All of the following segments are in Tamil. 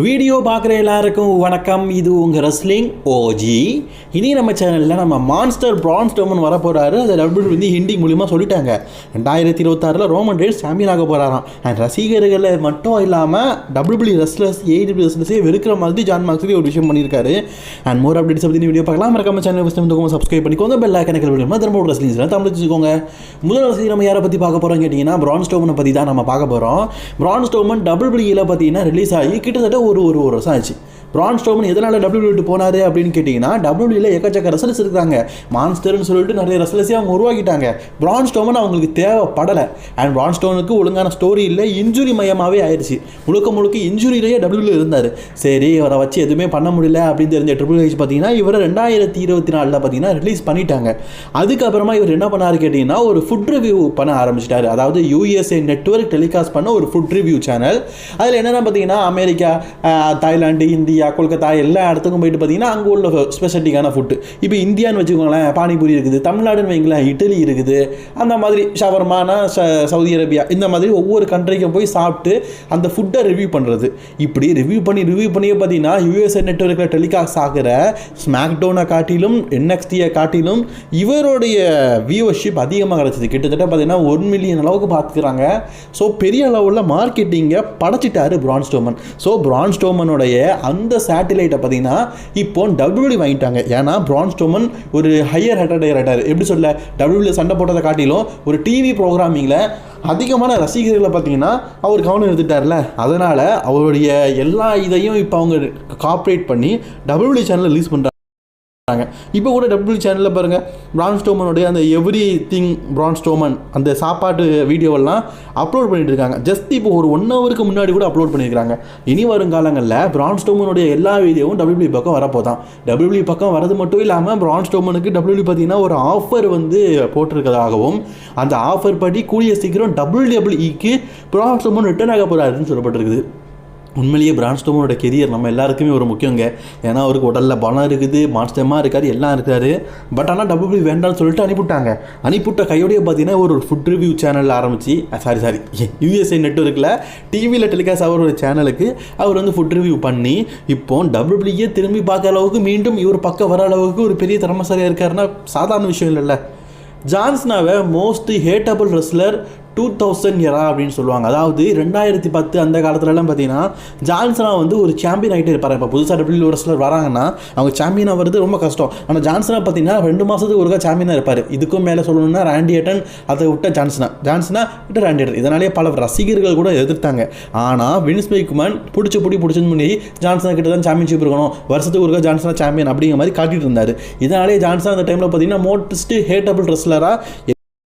வீடியோ பார்க்குற எல்லாருக்கும் வணக்கம். இது உங்கள் ரெஸ்லிங் ஓஜி இனி நம்ம சேனலில் நம்ம மான்ஸ்டர் பிரான்ஸ் டோமன் வர போகிறாரு அதை டபுள் வந்து ஹிந்தி மூலிமா சொல்லிட்டாங்க. ரெண்டாயிரத்தி இருபத்தாறில் ரோமன் ரேட் சாம்பியன் ஆக போகிறாராம் அண்ட் ரசிகர்களை மட்டும் இல்லாமல் டபுள் டபுள்பிளி ரெஸ்லர்ஸ் ஏடபிள்யூ ரெஸ்லர்ஸே வெறுக்கிற மாதிரி ஜான் மார்க்ஸ்லேயே ஒரு விஷயம் பண்ணியிருக்காரு. அண்ட் மோர் அப்டேட்ஸ் பற்றி வீடியோ பார்க்கலாம். மறக்காம சேனல் ஃபஸ்ட் வந்து சப்ஸ்கிரைப் பண்ணிக்கோங்க பெல் ஐக்கனை கிளிக் பண்ணி திரும்ப ஒரு ரெஸ்லிங்ஸ் தமிழ் வச்சுக்கோங்க. முதல் ரசிகர் நம்ம யாரை பற்றி பார்க்க போகிறோம் கேட்டிங்கன்னா பிரான்ஸ் ஸ்டோமனை பற்றி தான் நம்ம பார்க்க போகிறோம் பிரான்ஸ் ஸ்டோமன் டபுள் பிளியில் பார்த்தீங்கன்னா ரிலீஸ் ஆகி கிட்டத்தட்ட ஒரு ஒரு வருஷம் ஆச்சு. பிரான் ஸ்டோமன் எதனால் டபிள்யூட்டு போனார் போனாரு அப்படின்னு கேட்டிங்கன்னா டபிள்யூல எக்கச்சக்க ரெசல்ஸ் இருக்காங்க மான்ஸ்டர்னு சொல்லிட்டு நிறைய ரெசல்ஸே அவங்க உருவாக்கிட்டாங்க. பிரான் ஸ்டோமன் அவங்களுக்கு தேவைப்படலை. அண்ட் பிரான் ஸ்டோனுக்கு ஒழுங்கான ஸ்டோரி இல்லை இன்ஜுரி மையமாகவே ஆயிடுச்சு. முழுக்க முழுக்க இன்ஜுரியிலேயே டபிள்யூல இருந்தார். சரி அவரை வச்சு எதுவுமே பண்ண முடியல அப்படின்னு தெரிஞ்ச ட்ரிபிள் ஹெச் பார்த்தீங்கன்னா இவரை ரெண்டாயிரத்தி இருபத்தி நாலில் பார்த்தீங்கன்னா ரிலீஸ் பண்ணிட்டாங்க. அதுக்கப்புறமா இவர் என்ன பண்ணார் கேட்டிங்கன்னா ஒரு ஃபுட் ரிவ்யூ பண்ண ஆரம்பிச்சிட்டாரு. அதாவது யூஎஸ்ஏ நெட்வொர்க் டெலிகாஸ்ட் பண்ண ஒரு ஃபுட் ரிவ்யூ சேனல் அதில் என்னென்ன பார்த்தீங்கன்னா America Thailand India India Kolkata எல்லா இடத்துக்கும் போயிட்டு பார்த்தீங்கன்னா அங்கே உள்ள ஸ்பெசிட்டிக்கான ஃபுட்டு இப்போ இந்தியான்னு வச்சுக்கோங்களேன் பானிபூரி இருக்குது தமிழ்நாடுன்னு வைங்களேன் இட்டலி இருக்குது. அந்த மாதிரி ஷவர்மானா ச சவுதி அரேபியா இந்த மாதிரி ஒவ்வொரு கண்ட்ரிக்கும் போய் சாப்பிட்டு அந்த ஃபுட்டை ரிவ்யூ பண்ணுறது இப்படி ரிவ்யூ பண்ணி ரிவ்யூ பண்ணியே பார்த்தீங்கன்னா யூஎஸ்ஏ நெட்வொர்க்கில் டெலிகாஸ்ட் ஆகிற ஸ்மாக்டோனை காட்டிலும் என்எக்ஸ்டியை காட்டிலும் இவருடைய வியூவர்ஷிப் அதிகமாக கிடச்சிது. கிட்டத்தட்ட பார்த்தீங்கன்னா ஒன் மில்லியன் அளவுக்கு பார்த்துக்கிறாங்க. ஸோ பெரிய அளவில் மார்க்கெட்டிங்கை படைச்சிட்டாரு பிரான் ஸ்டோமன் ஸோ பிரான் ஸ்டோமனுடைய இந்த சேட்டிலைட்டை பார்த்தீங்கன்னா இப்போ டபிள்யூடி வாங்கிட்டாங்க. ஏன்னா பிரான் ஸ்டோமன் ஒரு ஹையர் ஹெட்டட் ரைட்டர் எப்படி சொல்ல? டபிள்யூல சண்டை போட்டதை காட்டிலும் ஒரு டிவி ப்ரோக்ராமிங்கில் அதிகமான ரசிகர்களை பார்த்தீங்கன்னா அவர் கவனம் எடுத்துட்டார்ல. அதனால் அவருடைய எல்லா இதையும் இப்போ அவங்க காப்ரேட் பண்ணி டபிள்யூடி சேனலில் ரிலீஸ் பண்ணுறாங்க இப்போ கூட டபுள் சேனலில் பாருங்கள் பிரான் ஸ்டோமனுடைய அந்த எவ்ரி திங் பிரான் ஸ்டோமன் அந்த சாப்பாட்டு வீடியோவெல்லாம் அப்லோட் பண்ணிட்டு இருக்காங்க ஜஸ்ட் இப்போ ஒரு ஒன் ஹவருக்கு முன்னாடி கூட அப்லோட் பண்ணியிருக்காங்க இனி வரும் காலங்களில் பிரான் ஸ்டோமனுடைய எல்லா வீடியோவும் டபிள்யூபி பக்கம் வரப்போதான். டபிள்யூபி பக்கம் வரது மட்டும் இல்லாமல் பிரான் ஸ்டோமனுக்கு டபிள்யூ பார்த்தீங்கன்னா ஒரு ஆஃபர் வந்து போட்டிருக்கதாகவும் அந்த ஆஃபர் படி கூடிய சீக்கிரம் டபிள்யூடபிள்யூக்கு பிரான் ஸ்டோமன் ரிட்டர்ன் ஆக போகிறாருன்னு சொல்லப்பட்டிருக்குது. உண்மையிலேயே பிரான்ஸ்டோமோட கெரியர் நம்ம எல்லாருக்குமே ஒரு முக்கியங்க. ஏன்னா அவருக்கு உடலில் பலம் இருக்குது மாஸ்டமாக இருக்கார் எல்லாம் இருக்காரு. பட் ஆனால் டபுள் வேண்டாம்னு சொல்லிட்டு அனுப்பிவிட்டாங்க. அனுப்பிவிட்ட கையோடய பார்த்தீங்கன்னா ஒரு ஃபுட் ரிவ்யூ சேனலில் ஆரம்பிச்சு சாரி சாரி யூஎஸ்ஐ நெட்ஒர்க்கில் டிவியில் டெலிகாஸ்ட் ஆகிற ஒரு சேனலுக்கு அவர் வந்து ஃபுட் ரிவ்யூ பண்ணி இப்போ டபிள்யூபிள்யூயே திரும்பி பார்க்குற அளவுக்கு மீண்டும் இவர் பக்கம் வர அளவுக்கு ஒரு பெரிய திறமசாலியாக இருக்காருன்னா சாதாரண விஷயம் இல்லைல்ல. ஜான்ஸ்னாவை most hateable wrestler two thousand இயரா அப்படின்னு சொல்லுவாங்க. அதாவது ரெண்டாயிரத்தி பத்து அந்த காலத்துலலாம் பார்த்தீங்கன்னா ஜான்சனா வந்து ஒரு சாம்பியன் ஆகிட்டே இருப்பார். இப்போ புதுசாக டபிள்யூ ரெஸ்லர் வராங்கன்னா அவங்க சாம்பியனாக வருது ரொம்ப கஷ்டம். ஆனால் ஜான்சனா பார்த்தீங்கன்னா ரெண்டு மாதத்துக்கு ஒருக்கா சாம்பியனாக இருப்பார். இதுக்கும் மேலே சொல்லணும்னா ராண்டி ஏட்டன் அதை விட்ட ஜான்சனா. ஜான்சனா விட்ட ராண்டி ஏட்டன். இதனாலே பல ரசிகர்கள் கூட எதிர்த்தாங்க. ஆனால் வின்ஸ் மேக்மேன் பிடிச்ச பிடி பிடிச்சது முன்னாடி ஜான்சனா கிட்ட தான் சாம்பியன்ஷிப் இருக்கணும். வருஷத்துக்கு ஒருக்கா ஜான்சனா சாம்பியன் அப்படிங்கிற மாதிரி காட்டிட்டு இருந்தார். இதனாலே ஜான்சனா அந்த டைமில் பார்த்தீங்கன்னா மோஸ்ட் ஹேட்டபிள் ரெஸ்லராக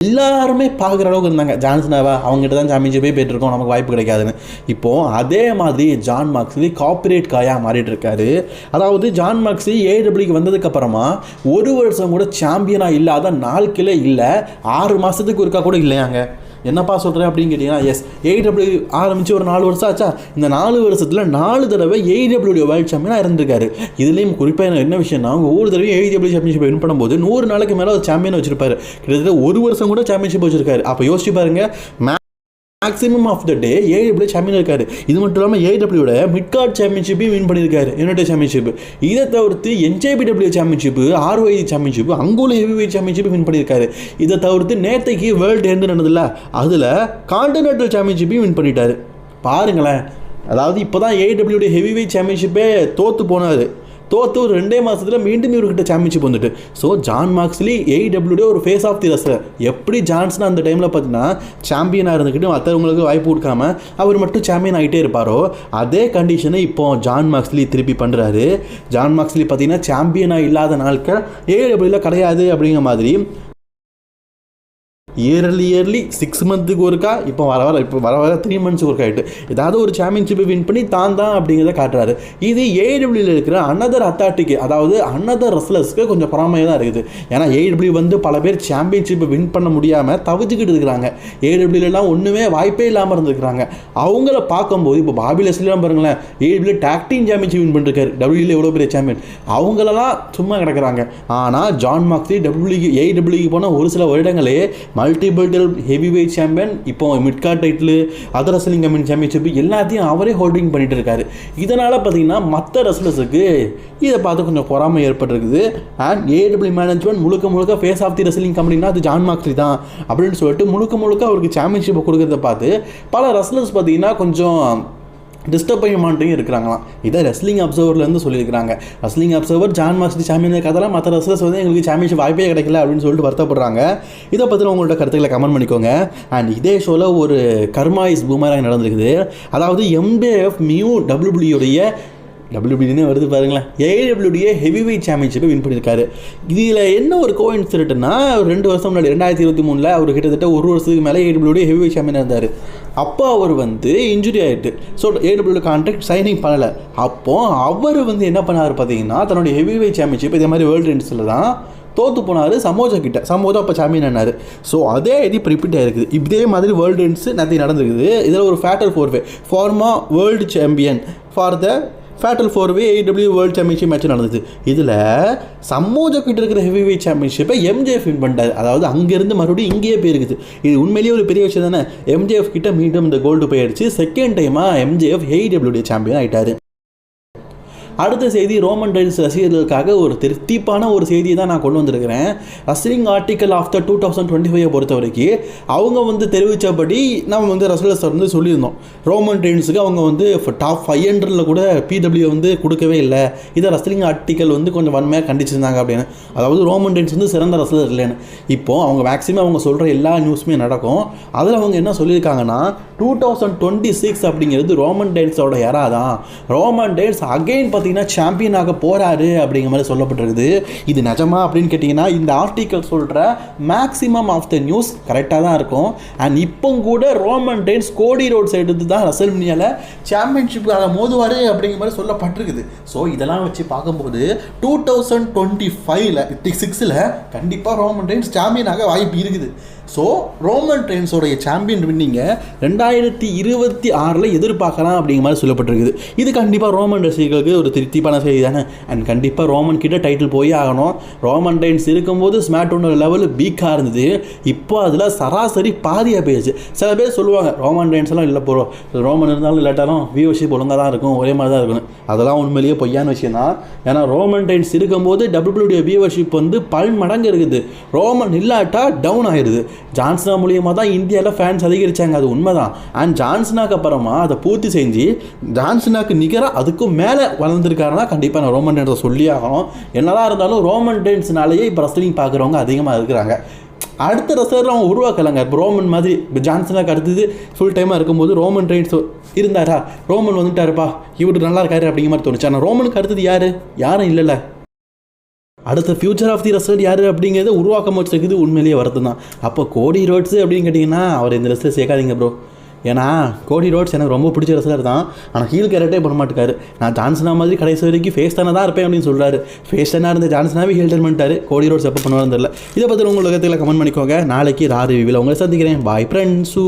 எல்லாருமே பார்க்குற அளவுக்கு இருந்தாங்க. ஜான்சனாவா அவங்ககிட்ட தான் சாம்பியன்ஷிப்பே போயிட்டுருக்கோம். நமக்கு வாய்ப்பு கிடைக்காதுன்னு. இப்போது அதே மாதிரி ஜான் மார்க்ஸ்லி காப்பரேட் காயாக மாறிட்டு இருக்காரு அதாவது ஜான் மார்க்ஸ்லி ஏடபிள்யூக்கு வந்ததுக்கப்புறமா ஒரு வருஷம் கூட சாம்பியனாக இல்லாத நாள் கிலோ இல்லை. ஆறு மாதத்துக்கு ஒருக்கா கூட இல்லையாங்க. என்னப்பா சொல்கிறேன் அப்படின்னு கேட்டிங்கன்னா எஸ் ஏடபிள்யூ ஆரம்பித்து ஒரு நாலு வருஷம் ஆச்சா? இந்த நாலு வருஷத்தில் நாலு தடவை ஏடபிள்யூ வேர்ல்ட் சாம்பியனாக இருந்திருக்காரு. இதுலேயும் குறிப்பாக என்ன விஷயம்னா ஒவ்வொரு தடவையும் ஏடபிள்யூ சாம்பியன்ஷிப் வின் பண்ணும்போது நூறு நாளைக்கு மேலே ஒரு சாம்பியன் வச்சிருப்பாரு. கிட்டத்தட்ட ஒரு வருஷம் கூட சாம்பியன்ஷிப் வச்சிருக்காரு. அப்போ யோசிச்சு பாருங்க maximum of the day AEW champion இருக்காரு. இது மட்டும் இல்லாமல் ஏடபிள்யூட மிட் கார்ட் சாம்பியன்ஷிப்பையும் வின் பண்ணியிருக்காரு. யுனைடெட் சாம்பியன்ஷிப் இதை தவிர்த்து என்ஜேபிடபிள்யூ சாம்பியன்ஷிப் ஆர்ஒஐ சாம்பியன்ஷிப் அங்குள்ள ஹெவி வெயிட் சாம்பியன்ஷிப் வின் பண்ணியிருக்காரு. இதை தவிர்த்து நேற்றைக்கு வேர்ல்டு எண்டு நடந்ததுல அதில் கான்டினென்டல் சாம்பியன்ஷிப்பையும் வின் பண்ணிட்டாரு. பாருங்களேன். அதாவது இப்போ தான் ஏடபிள்யூடைய ஹெவி வெயிட் சாம்பியன்ஷிப்பே தோற்று போனார். தோத்து ஒரு ரெண்டே மாதத்தில் மீண்டும் இவர்கிட்ட சாம்பியன்ஷிப் வந்துட்டு. ஸோ ஜான் மார்க்ஸ்லி ஏடபிள்யூடைய ஒரு ஃபேஸ் ஆஃப் தி ரசர் எப்படி ஜான்ஸ்னா அந்த டைமில் பார்த்தீங்கன்னா சாம்பியனாக இருந்துக்கிட்டு மற்றவங்களுக்கு வாய்ப்பு கொடுக்காம அவர் மட்டும் சாம்பியன் ஆகிட்டே இருப்பாரோ அதே கண்டிஷனை இப்போ ஜான் மார்க்ஸ்லி திருப்பி பண்ணுறாரு ஜான் மார்க்ஸ்லி பார்த்தீங்கன்னா சாம்பியனாக இல்லாத நாட்கள் ஏடபிள்யூவில் கிடையாது அப்படிங்கிற மாதிரி இயர்லி இயர்லி சிக்ஸ் மந்த்துக்கு ஒருக்கா இப்போ வர வர இப்போ வர வர த்ரீ மந்த்ஸுக்கு ஒருக்கா ஆகிட்டு ஏதாவது ஒரு சாம்பியன்ஷிப்பை வின் பண்ணி தான் தான் அப்படிங்கிறத காட்டுறாரு. இது ஏடபிள்யூவில் இருக்கிற அனதர் அத்தாட்டிக்கு அதாவது அனதர் ரெஸ்லர்ஸ்க்கு கொஞ்சம் பொறாமையாக தான் இருக்குது. ஏன்னா ஏடபிள்யூ வந்து பல பேர் சாம்பியன்ஷிப்பை வின் பண்ண முடியாமல் தவிச்சுக்கிட்டு இருக்கிறாங்க. ஏடபிள்யூலாம் ஒன்றுமே வாய்ப்பே இல்லாமல் இருந்திருக்கிறாங்க. அவங்கள பார்க்கும்போது இப்போ பாபி லெஸ்லாம் பாருங்களேன் ஏடபிள்யூ டாக்டிங் சாம்பியன்ஷிப் வின் பண்ணிருக்காரு. டபிள்யூல எவ்வளோ பெரிய சாம்பியன் அவங்களெல்லாம் சும்மா கிடக்குறாங்க. ஆனால் ஜான் மார்க்ஸி டபிள்யூ ஏடபிள்யூக்கு போன ஒரு சில வருடங்களே மல்டிபிள் ஹெவி வெயிட் சாம்பியன் இப்போ midcard title other wrestling company championship எல்லாத்தையும் அவரே ஹோல்டிங் பண்ணிட்டு இருக்காரு. இதனால் பார்த்தீங்கன்னா மற்ற ரசலர்ஸுக்கு இதை பார்த்து கொஞ்சம் பொறாமை ஏற்பட்டிருக்குது. அண்ட் ஏடபிள்யூ மேனேஜ்மெண்ட் முழுக்க முழுக்க ஃபேஸ் ஆஃப் தி ரெஸ்லிங் கம்பெனினா அது ஜான் மாக்லி தான் அப்படின்னு சொல்லிட்டு முழுக்க முழுக்க அவருக்கு சாம்பியன்ஷிப்பை கொடுக்குறத பார்த்து பல ரெஸ்லர்ஸ் பார்த்தீங்கன்னா கொஞ்சம் டிஸ்டர்ப் பண்ண மாட்டேங்க இருக்கிறாங்களாம். இதை ரெஸ்லிங் அப்சர்வர்லேருந்து சொல்லியிருக்காங்க wrestling observer John master champion கதெல்லாம் மற்ற ரெஸ்லர்ஸ் வந்து எங்களுக்கு சாம்பியன்ஷிப் வாய்ப்பே கிடைக்கல அப்படின்னு சொல்லிட்டு வருத்தப்படுறாங்க. இதை பற்றி உங்களோட கருத்துக்களை கமெண்ட் பண்ணிக்கோங்க. அண்ட் இதே ஷோவில் ஒரு கர்மாயிஸ் பூமராக நடந்திருக்குது. அதாவது எம்டேஎஃப் மியூ டபிள்யூபிள்யூடைய டபிள்யூபிடினே வருது பாருங்களேன். ஏடபிள்யூடிஏ ஹெவி வெயிட் சாம்பியன்ஷிப்பை வின் பண்ணியிருக்காரு. இதில் என்ன ஒரு கோ இன்சிடென்ட்னா ரெண்டு வருஷம் முன்னாடி ரெண்டாயிரத்தி இருபத்தி மூணில் அவர் கிட்டத்தட்ட ஒரு வருஷத்துக்கு மேலே ஏடபிள்யூடிஏ ஹெவி வெயிட் சாம்பியனாக இருந்தார். அப்போ அவர் வந்து இன்ஜுரி ஆகிட்டு ஸோ ஏடபிள்யூ கான்ட்ராக்ட் சைனிங் பண்ணலை. அப்போ அவர் வந்து என்ன பண்ணார் பார்த்தீங்கன்னா தன்னுடைய ஹெவி வெயிட் சாம்பியன்ஷிப் இதே மாதிரி வேர்ல்டு ரெண்ட்ஸில் தான் தோத்து போனார் சமோஜா கிட்ட. சமோஜா அப்போ சாம்பியன் ஆனார். ஸோ அதே இது இப்போ ரிப்பீட் ஆகிருக்குது இதே மாதிரி வேர்ல்டு ரெண்ட்ஸ் நிறைய நடந்திருக்குது. இதில் ஒரு fatal four way pharma world champion for the fatal four way AEW world championship match நடந்தது. இதில் சம்மோஜா கிட்ட இருக்கிற ஹெவி வெயிட் சாம்பியன்ஷிப்பை எம்ஜேஎஃப் வின் பண்ணிட்டார். அதாவது அங்கேருந்து மறுபடியும் இங்கேயே போயிருக்குது. இது உண்மையிலேயே ஒரு பெரிய விஷயம் தானே? எம்ஜேஎஃப் கிட்ட மீண்டும் இந்த கோல்டு போயிடுச்சு. செகண்ட் டைமாக எம்ஜேஎஃப் ஏடபிள்யூடி சாம்பியன் ஆகிட்டார் அடுத்த செய்தி ரோமன் டைல்ஸ் ரசிகர்களுக்காக ஒரு திருப்திப்பான ஒரு செய்தியை தான் நான் கொண்டு வந்திருக்கிறேன். Wrestling article of the two thousand twenty five பொறுத்த வரைக்கும் அவங்க வந்து தெரிவித்தபடி நம்ம வந்து ரசலர்ஸ் வந்து சொல்லியிருந்தோம். ரோமன் டைல்ஸுக்கு அவங்க வந்து டாப் ஃபைவ் ஹண்ட்ரடில் கூட பிடபிள்யூ வந்து கொடுக்கவே இல்லை. இதை ரஸ்லிங் ஆர்டிக்கல் வந்து கொஞ்சம் வன்மையாக கண்டிச்சிருந்தாங்க அப்படின்னு. அதாவது ரோமன் டைல்ஸ் வந்து சிறந்த ரசலர் இல்லைன்னு. இப்போ அவங்க மேக்ஸிமம் அவங்க சொல்கிற எல்லா நியூஸுமே நடக்கும். அதில் அவங்க என்ன சொல்லியிருக்காங்கன்னா டூ தௌசண்ட் டுவெண்ட்டி சிக்ஸ் அப்படிங்கிறது ரோமன் டைல்ஸோட யாராக தான். ரோமன் டைல்ஸ் அகைன் பார்த்தீங்கன்னா சாம்பியன் ஆக போகிறாரு அப்படிங்கிற மாதிரி சொல்லப்பட்டிருக்குது. இது நிஜமா அப்படின்னு கேட்டிங்கன்னா இந்த ஆர்டிக்கல் சொல்கிற மேக்ஸிமம் ஆஃப் த நியூஸ் கரெக்டாக தான் இருக்கும். அண்ட் இப்போ கூட Roman Reigns Cody Rhodes side தான் ரசல்மினியாவில் சாம்பியன்ஷிப்புக்காக மோதுவார் அப்படிங்கிற மாதிரி சொல்லப்பட்டிருக்குது. ஸோ இதெல்லாம் வச்சு பார்க்கும்போது டூ தௌசண்ட் டுவெண்ட்டி ஃபைவ்ல சிக்ஸில் கண்டிப்பாக ரோமன் டென்ஸ் சாம்பியனாக வாய்ப்பு இருக்குது. ஸோ ரோமன் ட்ரெயின்ஸோடைய சாம்பியன் வின்னிங்கை ரெண்டாயிரத்தி இருபத்தி ஆறில் எதிர்பார்க்கலாம் அப்படிங்கிற மாதிரி சொல்லப்பட்டிருக்குது. இது கண்டிப்பாக ரோமன் ரசிகர்களுக்கு ஒரு திருப்திப்பான செய்தி தானே அண்ட் கண்டிப்பாக ரோமன் கிட்ட டைட்டில் போய் ஆகணும். ரோமன் டைன்ஸ் இருக்கும்போது ஸ்மார்ட் ஒன்னோட லெவல் வீக்காக இருந்தது. இப்போ அதில் சராசரி பாதியாக போயிடுச்சு சில பேர் சொல்லுவாங்க ரோமன் டைன்ஸ் எல்லாம் இல்லை போகிறோம் ரோமன் இருந்தாலும் இல்லாட்டாலும் வியூவர்ஷிப் ஒழுங்காக தான் இருக்கும். ஒரே மாதிரி தான் இருக்கணும் அதெல்லாம் உண்மையிலேயே பொய்யான விஷயம் தான். ஏன்னா ரோமன் டைன்ஸ் இருக்கும்போது டபிள்யூடைய வியூவர்ஷிப் வந்து பல் மடங்கு இருக்குது. ரோமன் இல்லாட்டா டவுன் ஆயிடுது ஜான்சனா மூலியமாக தான் இந்தியாவில் ஃபேன்ஸ் அதிகரித்தாங்க அது உண்மைதான். அண்ட் ஜான்சனாக்கு அப்புறமா அதை பூர்த்தி செஞ்சு ஜான்சனாக்கு நிகராக அதுக்கும் மேலே வளர்ந்து வளர்ந்துருக்காருன்னா கண்டிப்பாக நான் ரோமன் டேன்ஸை சொல்லி ஆகணும். என்னதான் இருந்தாலும் ரோமன் டேன்ஸ்னாலேயே இப்போ ரெஸ்லிங் பார்க்குறவங்க அதிகமாக இருக்கிறாங்க. அடுத்த ரசர் அவங்க உருவாக்கலைங்க. இப்போ ரோமன் மாதிரி இப்போ ஜான்சனாக அடுத்தது ஃபுல் டைமாக இருக்கும்போது ரோமன் ட்ரெயின்ஸ் இருந்தாரா? ரோமன் வந்துட்டாருப்பா. இவர் நல்லா இருக்காரு அப்படிங்கிற மாதிரி தோணுச்சு. ஆனால் ரோமனுக்கு அடுத்தது யார்? யாரும் இல்லைல்ல. அடுத்த ஃபியூச்சர் ஆஃப் தி ரெஸ்லர் யார் அப்படிங்கிறத உருவாக்க முடிச்சிருக்குது உண்மையிலேயே வரது தான் அப்போ கோடி ரோட்ஸு அப்படின்னு கேட்டிங்கன்னா அவர் இந்த ரெஸ்லர் சேர்க்காதீங்க ப்ரோ ஏன்னா கோடி ரோட்ஸ் எனக்கு ரொம்ப பிடிச்ச ரெஸ்லர் தான். ஆனால் ஹீல் கேரக்டே பண்ண மாட்டேக்காரு நான் ஜான்சனா மாதிரி கடைசி வரைக்கும் ஃபேஸ் தானே தான் இருப்பேன் அப்படின்னு சொல்கிறாரு ஃபேஸ் தானே இருந்த ஜான்சனாவே ஹீல் டர்ன் பண்ணிட்டாரு. கோடி ரோட்ஸ் எப்போ பண்ணுவாருன்னு தெரியல. இதை பற்றி உங்களுக்கு கமெண்ட் பண்ணிக்கோங்க. நாளைக்கு ராறு விவில் உங்களை சந்திக்கிறேன். பாய் ஃப்ரெண்ட்ஸு